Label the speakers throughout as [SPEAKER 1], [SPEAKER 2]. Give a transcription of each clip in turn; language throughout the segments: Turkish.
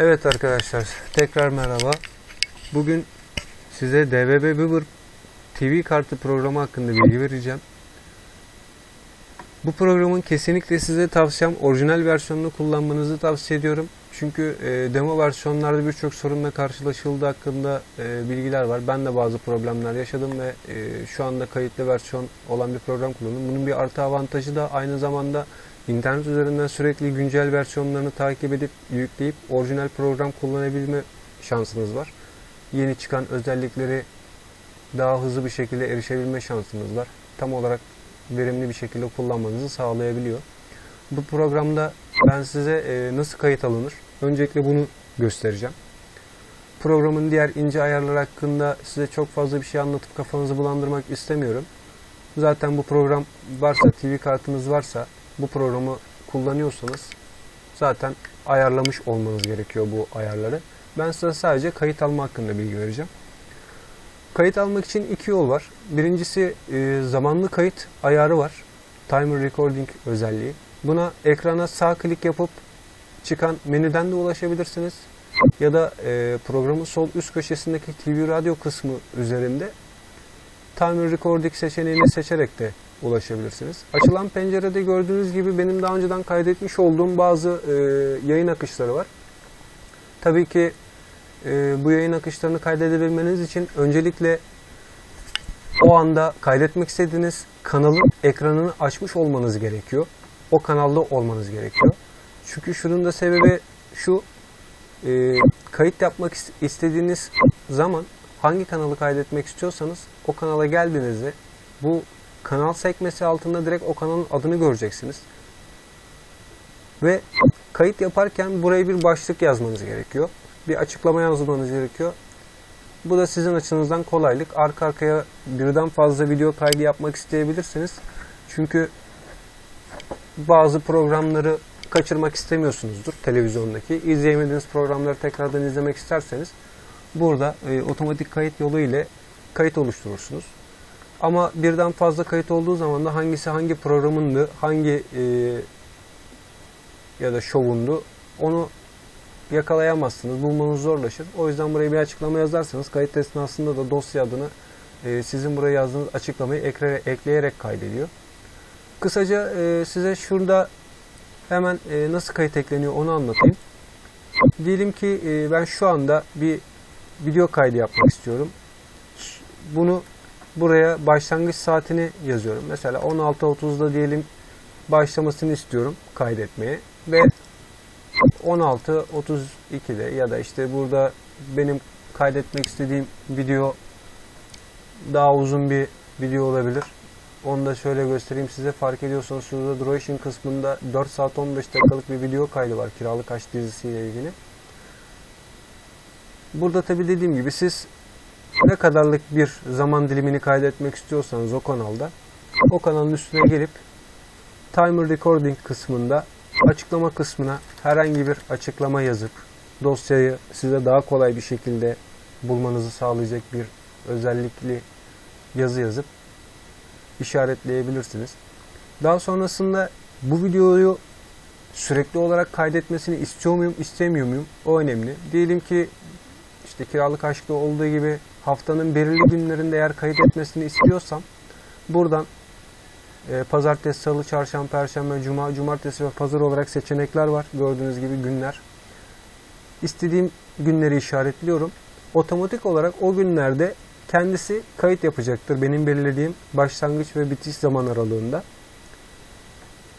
[SPEAKER 1] Evet arkadaşlar tekrar merhaba. Bugün size DVB Beaver TV kartı programı hakkında bilgi vereceğim. Bu programın kesinlikle size tavsiyem orijinal versiyonunu kullanmanızı tavsiye ediyorum. Çünkü e, demo versiyonlarda birçok sorunla karşılaşıldığı hakkında e, bilgiler var. Ben de bazı problemler yaşadım ve e, şu anda kayıtlı versiyon olan bir program kullanıyorum. Bunun bir artı avantajı da aynı zamanda İnternet üzerinden sürekli güncel versiyonlarını takip edip yükleyip orijinal program kullanabilme şansınız var. Yeni çıkan özellikleri daha hızlı bir şekilde erişebilme şansınız var. Tam olarak verimli bir şekilde kullanmanızı sağlayabiliyor. Bu programda ben size e, nasıl kayıt alınır? Öncelikle bunu göstereceğim. Programın diğer ince ayarları hakkında size çok fazla bir şey anlatıp kafanızı bulandırmak istemiyorum. Zaten bu program varsa, TV kartınız varsa bu programı kullanıyorsanız zaten ayarlamış olmanız gerekiyor bu ayarları. Ben size sadece kayıt alma hakkında bilgi vereceğim. Kayıt almak için iki yol var. Birincisi e, zamanlı kayıt ayarı var. Timer Recording özelliği. Buna ekrana sağ klik yapıp çıkan menüden de ulaşabilirsiniz. Ya da e, programın sol üst köşesindeki TV radyo kısmı üzerinde Timer Recording seçeneğini seçerek de ulaşabilirsiniz. Açılan pencerede gördüğünüz gibi benim daha önceden kaydetmiş olduğum bazı e, yayın akışları var. Tabii ki e, bu yayın akışlarını kaydedebilmeniz için öncelikle o anda kaydetmek istediğiniz kanalın ekranını açmış olmanız gerekiyor. O kanalda olmanız gerekiyor. Çünkü şunun da sebebi şu, e, kayıt yapmak istediğiniz zaman hangi kanalı kaydetmek istiyorsanız o kanala geldiğinizde bu kanal sekmesi altında direkt o kanalın adını göreceksiniz. Ve kayıt yaparken buraya bir başlık yazmanız gerekiyor. Bir açıklama yazmanız gerekiyor. Bu da sizin açınızdan kolaylık. Arka arkaya birden fazla video kaydı yapmak isteyebilirsiniz. Çünkü bazı programları kaçırmak istemiyorsunuzdur televizyondaki. İzleyemediğiniz programları tekrardan izlemek isterseniz burada e, otomatik kayıt yolu ile kayıt oluşturursunuz. Ama birden fazla kayıt olduğu zaman da hangisi hangi programındı, hangi e, ya da şovundu onu yakalayamazsınız. Bulmanız zorlaşır. O yüzden buraya bir açıklama yazarsanız kayıt esnasında da dosya adını e, sizin buraya yazdığınız açıklamayı ekle, ekleyerek kaydediyor. Kısaca e, size şurada hemen e, nasıl kayıt ekleniyor onu anlatayım. Diyelim ki e, ben şu anda bir video kaydı yapmak istiyorum. Bunu buraya başlangıç saatini yazıyorum. Mesela 16.30'da diyelim başlamasını istiyorum kaydetmeye ve 16.32'de ya da işte burada benim kaydetmek istediğim video daha uzun bir video olabilir. Onu da şöyle göstereyim size. Fark ediyorsanız şurada duration kısmında 4 saat 15 dakikalık bir video kaydı var Kiralık Aşk dizisiyle ilgili. Burada tabi dediğim gibi siz ne kadarlık bir zaman dilimini kaydetmek istiyorsanız o kanalda o kanalın üstüne gelip Timer Recording kısmında açıklama kısmına herhangi bir açıklama yazıp dosyayı size daha kolay bir şekilde bulmanızı sağlayacak bir özellikli yazı yazıp işaretleyebilirsiniz. Daha sonrasında bu videoyu sürekli olarak kaydetmesini istiyor muyum, istemiyor muyum? O önemli. Diyelim ki işte kiralık aşkta olduğu gibi haftanın belirli günlerinde eğer kayıt etmesini istiyorsam buradan e, pazartesi, salı, çarşamba, perşembe, cuma, cumartesi ve pazar olarak seçenekler var. Gördüğünüz gibi günler. İstediğim günleri işaretliyorum. Otomatik olarak o günlerde kendisi kayıt yapacaktır benim belirlediğim başlangıç ve bitiş zaman aralığında.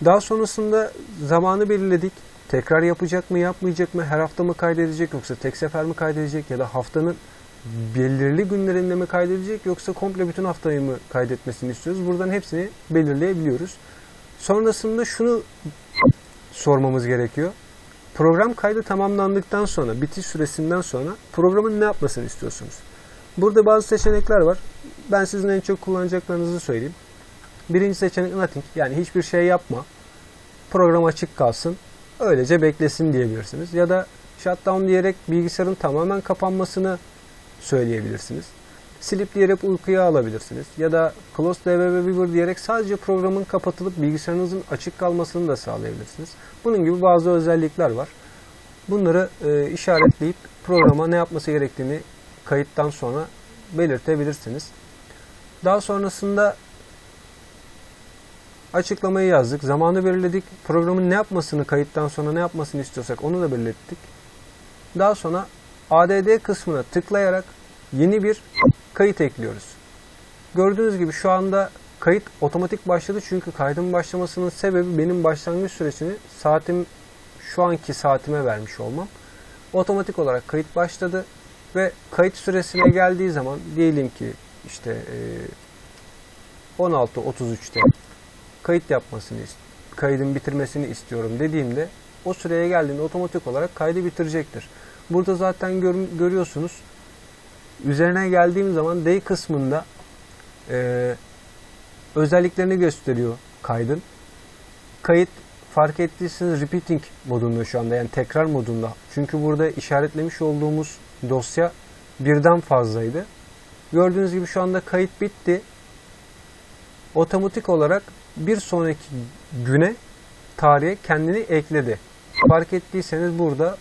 [SPEAKER 1] Daha sonrasında zamanı belirledik. Tekrar yapacak mı, yapmayacak mı, her hafta mı kaydedecek yoksa tek sefer mi kaydedecek ya da haftanın belirli günlerinde mi kaydedecek yoksa komple bütün haftayı mı kaydetmesini istiyoruz? Buradan hepsini belirleyebiliyoruz. Sonrasında şunu sormamız gerekiyor. Program kaydı tamamlandıktan sonra, bitiş süresinden sonra programın ne yapmasını istiyorsunuz? Burada bazı seçenekler var. Ben sizin en çok kullanacaklarınızı söyleyeyim. Birinci seçenek nothing. Yani hiçbir şey yapma. Program açık kalsın. Öylece beklesin diyebilirsiniz. Ya da shutdown diyerek bilgisayarın tamamen kapanmasını söyleyebilirsiniz. Silip diyerek uykuya alabilirsiniz. Ya da close dbb viewer diyerek sadece programın kapatılıp bilgisayarınızın açık kalmasını da sağlayabilirsiniz. Bunun gibi bazı özellikler var. Bunları e, işaretleyip programa ne yapması gerektiğini kayıttan sonra belirtebilirsiniz. Daha sonrasında açıklamayı yazdık. Zamanı belirledik. Programın ne yapmasını kayıttan sonra ne yapmasını istiyorsak onu da belirttik. Daha sonra ADD kısmına tıklayarak yeni bir kayıt ekliyoruz. Gördüğünüz gibi şu anda kayıt otomatik başladı çünkü kaydın başlamasının sebebi benim başlangıç süresini saatim şu anki saatime vermiş olmam. Otomatik olarak kayıt başladı ve kayıt süresine geldiği zaman diyelim ki işte e, 16.33'te kayıt yapmasını kaydın bitirmesini istiyorum dediğimde o süreye geldiğinde otomatik olarak kaydı bitirecektir. Burada zaten gör- görüyorsunuz üzerine geldiğim zaman day kısmında e, özelliklerini gösteriyor kaydın. Kayıt fark ettiyseniz repeating modunda şu anda yani tekrar modunda. Çünkü burada işaretlemiş olduğumuz dosya birden fazlaydı. Gördüğünüz gibi şu anda kayıt bitti. Otomatik olarak bir sonraki güne tarihe kendini ekledi. Fark ettiyseniz burada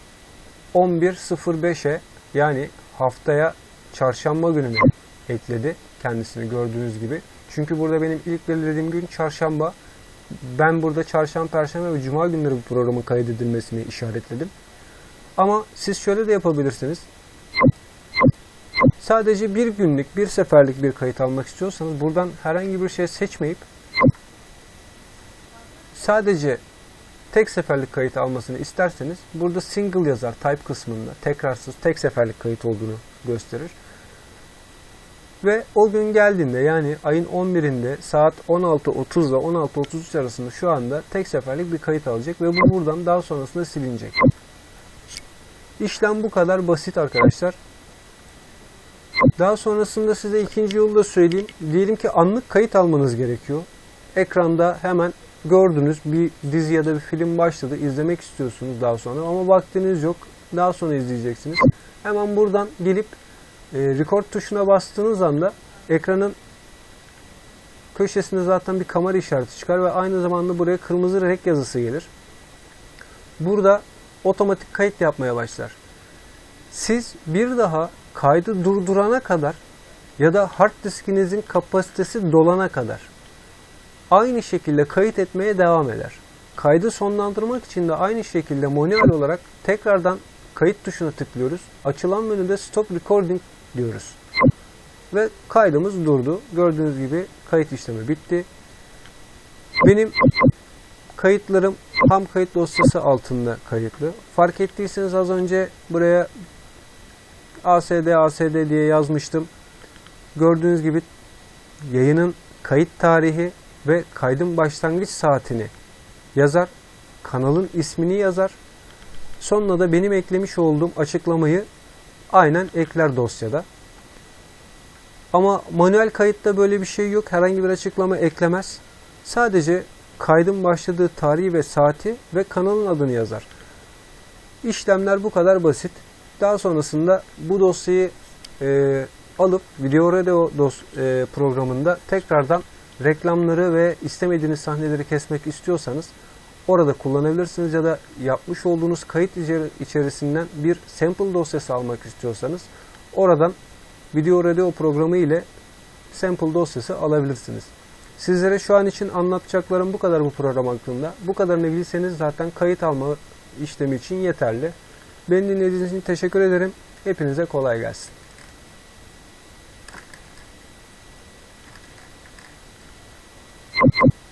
[SPEAKER 1] 11.05'e yani haftaya çarşamba gününe ekledi kendisini gördüğünüz gibi. Çünkü burada benim ilk belirlediğim gün çarşamba. Ben burada çarşamba, perşembe ve cuma günleri bu programın kaydedilmesini işaretledim. Ama siz şöyle de yapabilirsiniz. Sadece bir günlük, bir seferlik bir kayıt almak istiyorsanız buradan herhangi bir şey seçmeyip sadece tek seferlik kayıt almasını isterseniz burada single yazar type kısmında tekrarsız tek seferlik kayıt olduğunu gösterir. Ve o gün geldiğinde yani ayın 11'inde saat 16.30 ile 16.33 arasında şu anda tek seferlik bir kayıt alacak ve bu buradan daha sonrasında silinecek. İşlem bu kadar basit arkadaşlar. Daha sonrasında size ikinci yolu da söyleyeyim. Diyelim ki anlık kayıt almanız gerekiyor. Ekranda hemen gördünüz bir dizi ya da bir film başladı. izlemek istiyorsunuz daha sonra ama vaktiniz yok. Daha sonra izleyeceksiniz. Hemen buradan gelip e, record tuşuna bastığınız anda ekranın köşesinde zaten bir kamera işareti çıkar ve aynı zamanda buraya kırmızı rek yazısı gelir. Burada otomatik kayıt yapmaya başlar. Siz bir daha kaydı durdurana kadar ya da hard diskinizin kapasitesi dolana kadar aynı şekilde kayıt etmeye devam eder. Kaydı sonlandırmak için de aynı şekilde manuel olarak tekrardan kayıt tuşuna tıklıyoruz. Açılan menüde stop recording diyoruz. Ve kaydımız durdu. Gördüğünüz gibi kayıt işlemi bitti. Benim kayıtlarım ham kayıt dosyası altında kayıtlı. Fark ettiyseniz az önce buraya ASD ASD diye yazmıştım. Gördüğünüz gibi yayının kayıt tarihi ve kaydın başlangıç saatini yazar. Kanalın ismini yazar. Sonuna da benim eklemiş olduğum açıklamayı aynen ekler dosyada. Ama manuel kayıtta böyle bir şey yok. Herhangi bir açıklama eklemez. Sadece kaydın başladığı tarihi ve saati ve kanalın adını yazar. İşlemler bu kadar basit. Daha sonrasında bu dosyayı e, alıp Video Radio dos, e, programında tekrardan reklamları ve istemediğiniz sahneleri kesmek istiyorsanız orada kullanabilirsiniz ya da yapmış olduğunuz kayıt içerisinden bir sample dosyası almak istiyorsanız oradan Video Radio programı ile sample dosyası alabilirsiniz. Sizlere şu an için anlatacaklarım bu kadar bu program hakkında. Bu kadarını bilseniz zaten kayıt alma işlemi için yeterli. Beni dinlediğiniz için teşekkür ederim. Hepinize kolay gelsin.